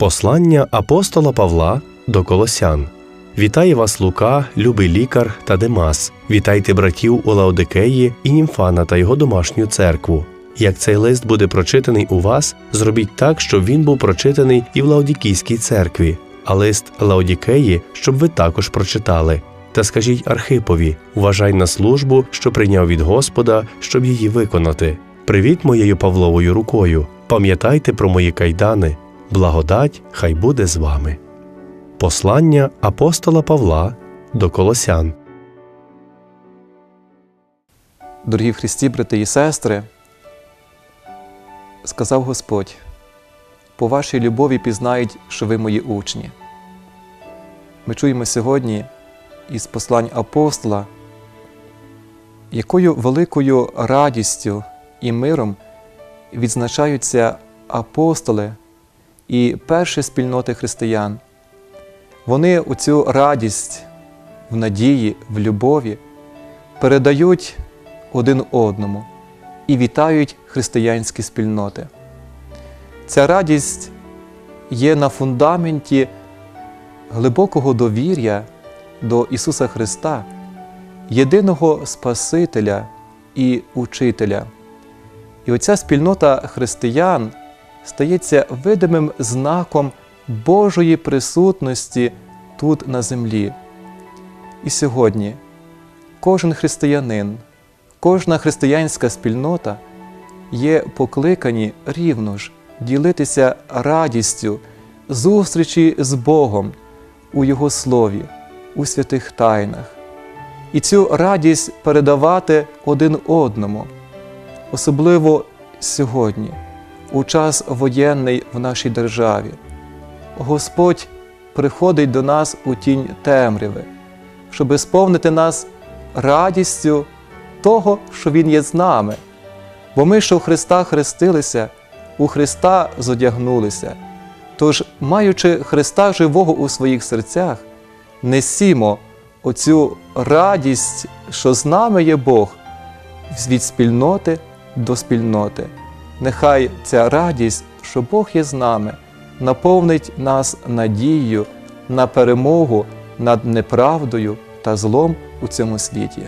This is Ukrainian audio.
Послання апостола Павла до Колосян. Вітає вас Лука, любий лікар та Демас. Вітайте братів у Лаодикеї і Німфана та його домашню церкву. Як цей лист буде прочитаний у вас, зробіть так, щоб він був прочитаний і в Лаодікійській церкві, а лист Лаодікеї, щоб ви також прочитали. Та скажіть Архипові, вважай на службу, що прийняв від Господа, щоб її виконати. Привіт моєю Павловою рукою. Пам'ятайте про мої кайдани. Благодать хай буде з вами. Послання апостола Павла до Колосян. Дорогі Христі, брати і сестри, сказав Господь, по вашій любові пізнають, що ви мої учні. Ми чуємо сьогодні із послань апостола, якою великою радістю і миром відзначаються апостоли і перші спільноти християн. Вони у цю радість в надії, в любові передають один одному і вітають християнські спільноти. Ця радість є на фундаменті глибокого довір'я до Ісуса Христа, єдиного Спасителя і Учителя. І оця спільнота християн стається видимим знаком Божої присутності тут на землі. І сьогодні кожен християнин, кожна християнська спільнота є покликані рівно ж ділитися радістю, зустрічі з Богом у Його Слові, у святих тайнах, і цю радість передавати один одному, особливо сьогодні, у час воєнний в нашій державі. Господь приходить до нас у тінь темряви, щоби сповнити нас радістю того, що Він є з нами. Бо ми, що в Христа хрестилися, у Христа зодягнулися. Тож, маючи Христа живого у своїх серцях, несімо оцю радість, що з нами є Бог, від спільноти до спільноти. Нехай ця радість, що Бог є з нами, наповнить нас надією на перемогу над неправдою та злом у цьому світі.